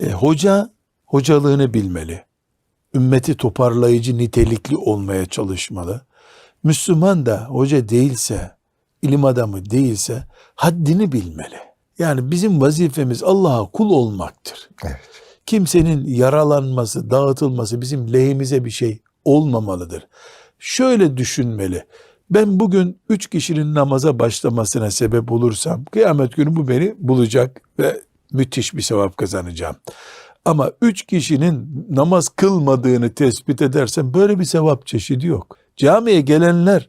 E, hoca hocalığını bilmeli. Ümmeti toparlayıcı nitelikli olmaya çalışmalı. Müslüman da hoca değilse, ilim adamı değilse haddini bilmeli. Yani bizim vazifemiz Allah'a kul olmaktır. Evet. Kimsenin yaralanması, dağıtılması bizim lehimize bir şey olmamalıdır. Şöyle düşünmeli. Ben bugün üç kişinin namaza başlamasına sebep olursam kıyamet günü bu beni bulacak ve müthiş bir sevap kazanacağım. Ama üç kişinin namaz kılmadığını tespit edersem böyle bir sevap çeşidi yok. Camiye gelenler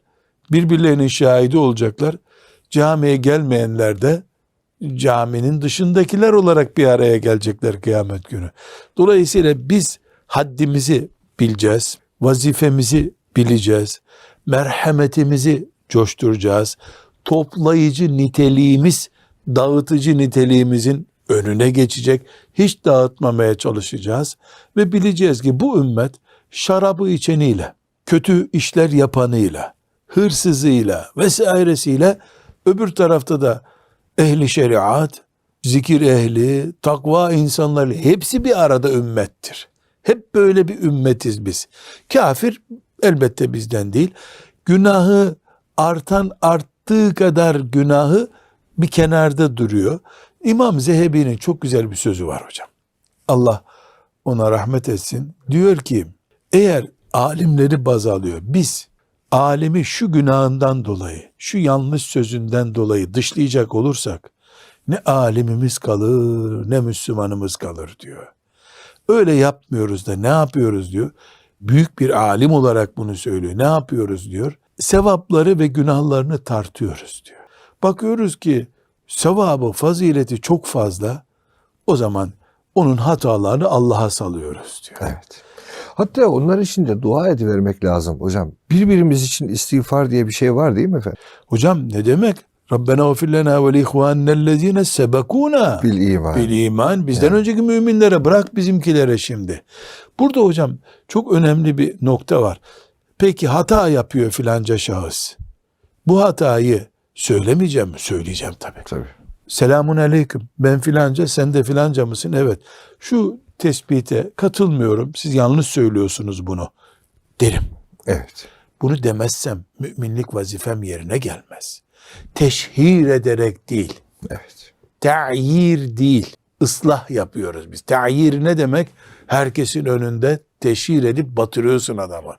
birbirlerinin şahidi olacaklar. Camiye gelmeyenler de caminin dışındakiler olarak bir araya gelecekler kıyamet günü. Dolayısıyla biz haddimizi bileceğiz, vazifemizi bileceğiz, merhametimizi coşturacağız. Toplayıcı niteliğimiz, dağıtıcı niteliğimizin önüne geçecek. Hiç dağıtmamaya çalışacağız ve bileceğiz ki bu ümmet şarabı içeniyle, kötü işler yapanıyla, hırsızıyla vesairesiyle öbür tarafta da ehli şeriat, zikir ehli, takva insanları hepsi bir arada ümmettir. Hep böyle bir ümmetiz biz. Kafir elbette bizden değil. Günahı artan arttığı kadar günahı bir kenarda duruyor. İmam Zehebi'nin çok güzel bir sözü var hocam. Allah ona rahmet etsin. Diyor ki eğer alimleri baz alıyor biz alimi şu günahından dolayı, şu yanlış sözünden dolayı dışlayacak olursak ne alimimiz kalır ne Müslümanımız kalır diyor. Öyle yapmıyoruz da ne yapıyoruz diyor. Büyük bir alim olarak bunu söylüyor. Ne yapıyoruz diyor. Sevapları ve günahlarını tartıyoruz diyor. Bakıyoruz ki sevabı, fazileti çok fazla. O zaman onun hatalarını Allah'a salıyoruz diyor. Evet. Hatta onlar için de dua edivermek lazım hocam. Birbirimiz için istiğfar diye bir şey var değil mi efendim? Hocam ne demek? Rabbena ufir lena ve li ihvanellezine sebekuna Bil iman. bil iman. Bizden önceki müminlere bırak bizimkilere şimdi. Burada hocam çok önemli bir nokta var. Peki hata yapıyor filanca şahıs. Bu hatayı söylemeyeceğim mi? Söyleyeceğim tabii. Tabii. Selamun aleyküm. Ben filanca sen de filanca mısın? Evet. Şu tespite katılmıyorum. Siz yanlış söylüyorsunuz bunu. Derim. Evet. Bunu demezsem müminlik vazifem yerine gelmez. Teşhir ederek değil, Evet. ta'yir değil, ıslah yapıyoruz biz. Ta'yir ne demek? Herkesin önünde teşhir edip batırıyorsun adamı.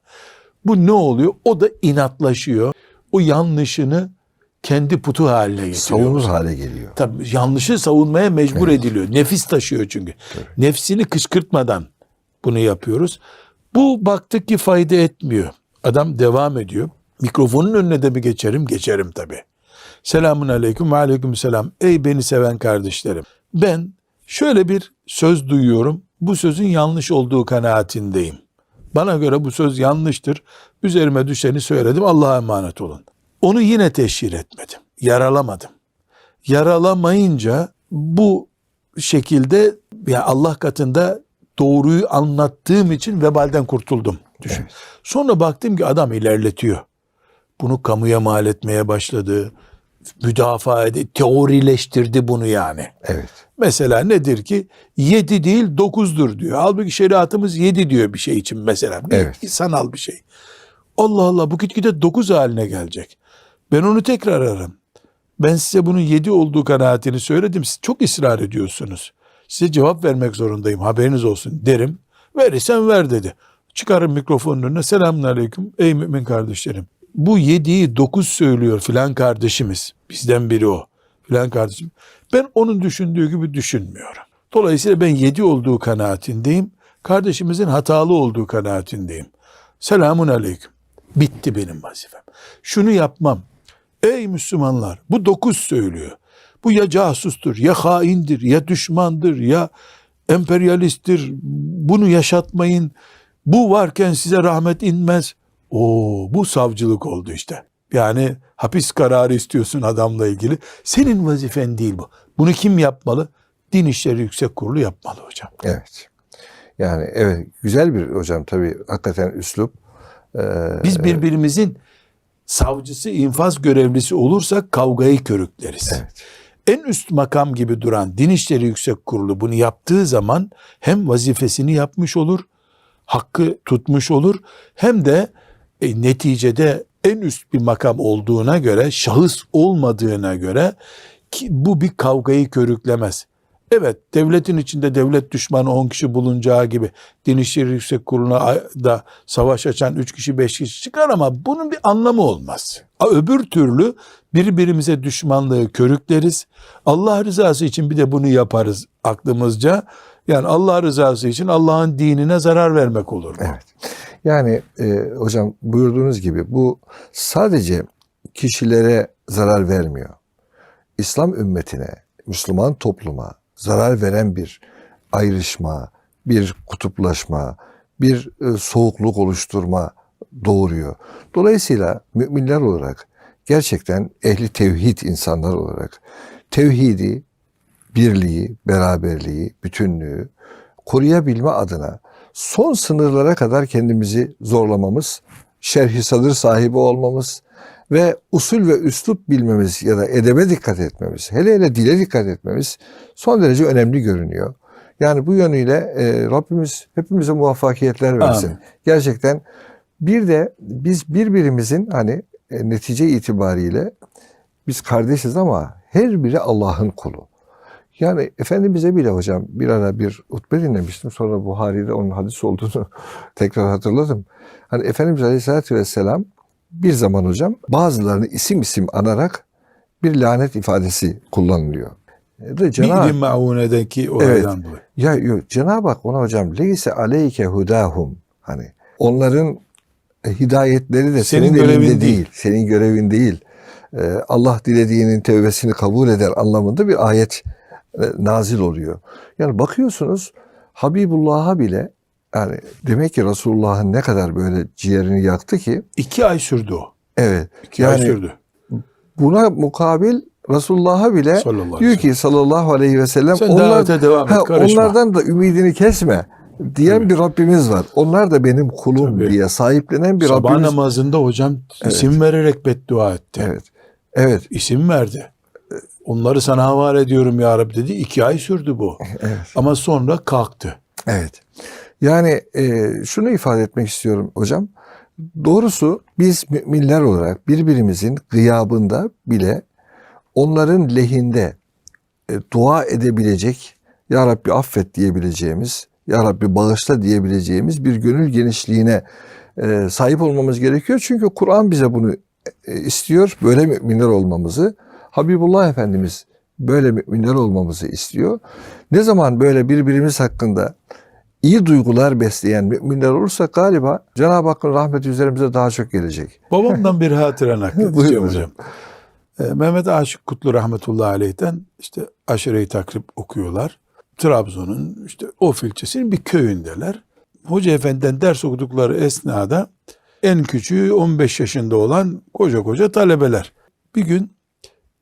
Bu ne oluyor? O da inatlaşıyor. O yanlışını kendi putu haline getiriyor. Savunur hale geliyor. Tabii yanlışı savunmaya mecbur ediliyor. Nefis taşıyor çünkü. Nefsini kışkırtmadan bunu yapıyoruz. Bu baktık ki fayda etmiyor. Adam devam ediyor. Mikrofonun önüne de mi geçerim? Geçerim tabii. Selamun aleyküm ve aleyküm selam. Ey beni seven kardeşlerim. Ben şöyle bir söz duyuyorum. Bu sözün yanlış olduğu kanaatindeyim. Bana göre bu söz yanlıştır. Üzerime düşeni söyledim. Allah'a emanet olun. Onu yine teşhir etmedim. Yaralamadım yaralamayınca bu şekilde ya Allah katında doğruyu anlattığım için vebalden kurtuldum. Düşün. Sonra baktım ki adam ilerletiyor. Bunu kamuya mal etmeye başladı. Müdafaa edip teorileştirdi bunu yani. Evet. Mesela nedir ki? Yedi değil dokuzdur diyor. Halbuki şeriatımız yedi diyor bir şey için mesela. Bir Evet. sanal bir şey. Allah Allah bu gitgide dokuz haline gelecek. Ben onu tekrar ararım. Ben size bunun yedi olduğu kanaatini söyledim. Siz çok ısrar ediyorsunuz. Size cevap vermek zorundayım haberiniz olsun derim. Verirsen ver dedi. Çıkarım mikrofonun önüne selamun aleyküm ey mümin kardeşlerim. Bu yediği dokuz söylüyor filan kardeşimiz. Bizden biri o filan kardeşim. Ben onun düşündüğü gibi düşünmüyorum. Dolayısıyla ben yedi olduğu kanaatindeyim. Kardeşimizin hatalı olduğu kanaatindeyim. Selamun aleyküm. Bitti benim vazifem. Şunu yapmam. Ey Müslümanlar bu dokuz söylüyor. Bu ya casustur, ya haindir, ya düşmandır, ya emperyalisttir. Bunu yaşatmayın. Bu varken size rahmet inmez. Oo, bu savcılık oldu işte. Yani hapis kararı istiyorsun adamla ilgili. Senin vazifen değil bu. Bunu kim yapmalı? Din İşleri Yüksek Kurulu yapmalı hocam. Evet. Yani evet güzel bir hocam tabii hakikaten üslup. Ee, Biz birbirimizin savcısı, infaz görevlisi olursak kavgayı körükleriz. Evet. en üst makam gibi duran Din İşleri Yüksek Kurulu bunu yaptığı zaman hem vazifesini yapmış olur, hakkı tutmuş olur hem de e, neticede en üst bir makam olduğuna göre, şahıs olmadığına göre ki bu bir kavgayı körüklemez. Evet devletin içinde devlet düşmanı 10 kişi bulunacağı gibi Din İşleri Yüksek Kurulu'na da savaş açan 3 kişi 5 kişi çıkar ama bunun bir anlamı olmaz. Öbür türlü birbirimize düşmanlığı körükleriz. Allah rızası için bir de bunu yaparız aklımızca. Yani Allah rızası için Allah'ın dinine zarar vermek olur. bu. Evet. Yani e, hocam buyurduğunuz gibi bu sadece kişilere zarar vermiyor. İslam ümmetine, Müslüman topluma zarar veren bir ayrışma, bir kutuplaşma, bir e, soğukluk oluşturma doğuruyor. Dolayısıyla müminler olarak gerçekten ehli tevhid insanlar olarak tevhidi, birliği, beraberliği, bütünlüğü koruyabilme adına son sınırlara kadar kendimizi zorlamamız, şerhi sadır sahibi olmamız ve usul ve üslup bilmemiz ya da edebe dikkat etmemiz, hele hele dile dikkat etmemiz son derece önemli görünüyor. Yani bu yönüyle e, Rabbimiz hepimize muvaffakiyetler versin. Amin. Gerçekten bir de biz birbirimizin hani e, netice itibariyle biz kardeşiz ama her biri Allah'ın kulu. Yani Efendimiz'e bile hocam bir ara bir hutbe dinlemiştim. Sonra Buhari'de onun hadis olduğunu tekrar hatırladım. Hani Efendimiz Aleyhisselatü Vesselam bir zaman hocam bazılarını isim isim anarak bir lanet ifadesi kullanılıyor. E De Cenab- Bir maunedeki olaydan dolayı. ya yok Cenab-ı Hak ona hocam leyse aleyke hudahum hani onların e, hidayetleri de Senin senin, görevin değil. değil. Senin görevin değil. Ee, Allah dilediğinin tevbesini kabul eder anlamında bir ayet e, nazil oluyor. Yani bakıyorsunuz Habibullah'a bile yani demek ki Resulullah'ın ne kadar böyle ciğerini yaktı ki İki ay sürdü o. evet İki ay yani sürdü. buna mukabil Resulullah'a bile Sallallahu diyor ki sallallahu aleyhi ve sellem Sen onlar, devam et, ha, karışma. onlardan da ümidini kesme diyen bir Rabbimiz var. Onlar da benim kulum Tabii. diye sahiplenen bir Sabah Rabbimiz. namazında hocam isim vererek beddua etti. Evet. Evet. İsim verdi. Onları sana havale ediyorum ya Rabbi dedi. İki ay sürdü bu. Evet. Ama sonra kalktı. Evet. Yani e, şunu ifade etmek istiyorum hocam. Doğrusu biz müminler olarak birbirimizin gıyabında bile onların lehinde e, dua edebilecek, Ya Rabbi affet diyebileceğimiz, Ya Rabbi bağışla diyebileceğimiz bir gönül genişliğine e, sahip olmamız gerekiyor. Çünkü Kur'an bize bunu e, istiyor, böyle müminler olmamızı. Habibullah Efendimiz böyle müminler olmamızı istiyor. Ne zaman böyle birbirimiz hakkında iyi duygular besleyen müminler olursak galiba Cenab-ı Hakk'ın rahmeti üzerimize daha çok gelecek. Babamdan bir hatıra nakledeceğim hocam. Ee, Mehmet Aşık Kutlu rahmetullahi aleyh'ten işte aşire-i takrib okuyorlar. Trabzon'un işte Of ilçesinin bir köyündeler. Hoca efendiden ders okudukları esnada en küçüğü 15 yaşında olan koca koca talebeler. Bir gün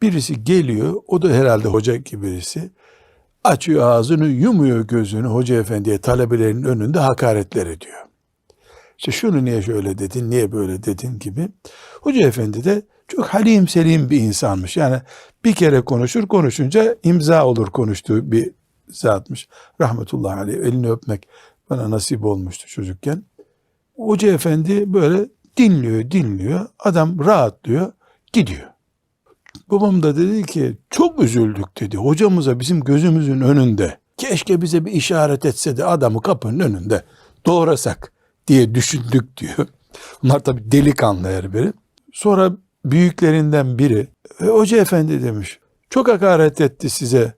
birisi geliyor, o da herhalde hoca gibi birisi. Açıyor ağzını, yumuyor gözünü hoca efendiye talebelerin önünde hakaretler ediyor. İşte şunu niye şöyle dedin, niye böyle dedin gibi. Hoca efendi de çok halim selim bir insanmış. Yani bir kere konuşur, konuşunca imza olur konuştuğu bir zatmış. Rahmetullahi aleyh elini öpmek bana nasip olmuştu çocukken. Hoca efendi böyle dinliyor, dinliyor. Adam rahatlıyor, gidiyor. Babam da dedi ki çok üzüldük dedi. Hocamıza bizim gözümüzün önünde keşke bize bir işaret etse de adamı kapının önünde doğrasak diye düşündük diyor. Bunlar tabii delikanlı her biri. Sonra büyüklerinden biri "E, hoca efendi demiş çok hakaret etti size.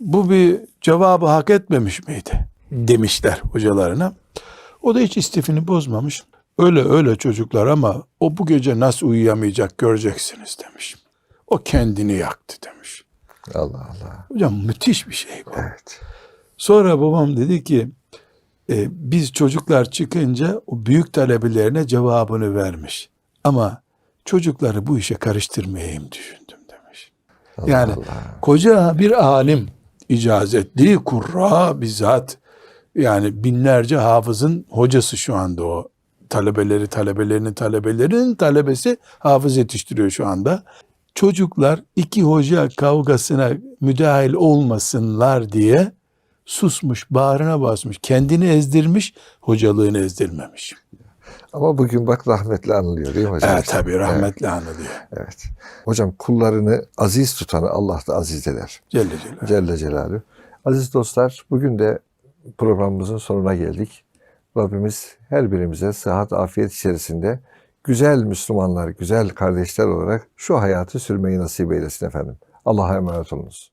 Bu bir cevabı hak etmemiş miydi? Demişler hocalarına. O da hiç istifini bozmamış. Öyle öyle çocuklar ama o bu gece nasıl uyuyamayacak göreceksiniz demiş. O kendini yaktı demiş. Allah Allah. Hocam müthiş bir şey bu. Evet. Sonra babam dedi ki e, biz çocuklar çıkınca o büyük talebelerine cevabını vermiş. Ama çocukları bu işe karıştırmayayım düşündüm demiş. Allah Yani Allah. koca bir alim icazetli kurra bizzat yani binlerce hafızın hocası şu anda o talebeleri talebelerinin talebelerinin talebesi hafız yetiştiriyor şu anda. Çocuklar iki hoca kavgasına müdahil olmasınlar diye susmuş, bağrına basmış, kendini ezdirmiş, hocalığını ezdirmemiş. Ama bugün bak rahmetli anılıyor değil mi hocam? Evet tabii rahmetli anılıyor. Evet. Hocam kullarını aziz tutanı Allah da aziz eder. Celle Celaluhu. Celle Celaluhu. Aziz dostlar bugün de programımızın sonuna geldik. Rabbimiz her birimize sıhhat, afiyet içerisinde güzel Müslümanlar, güzel kardeşler olarak şu hayatı sürmeyi nasip eylesin efendim. Allah'a emanet olunuz.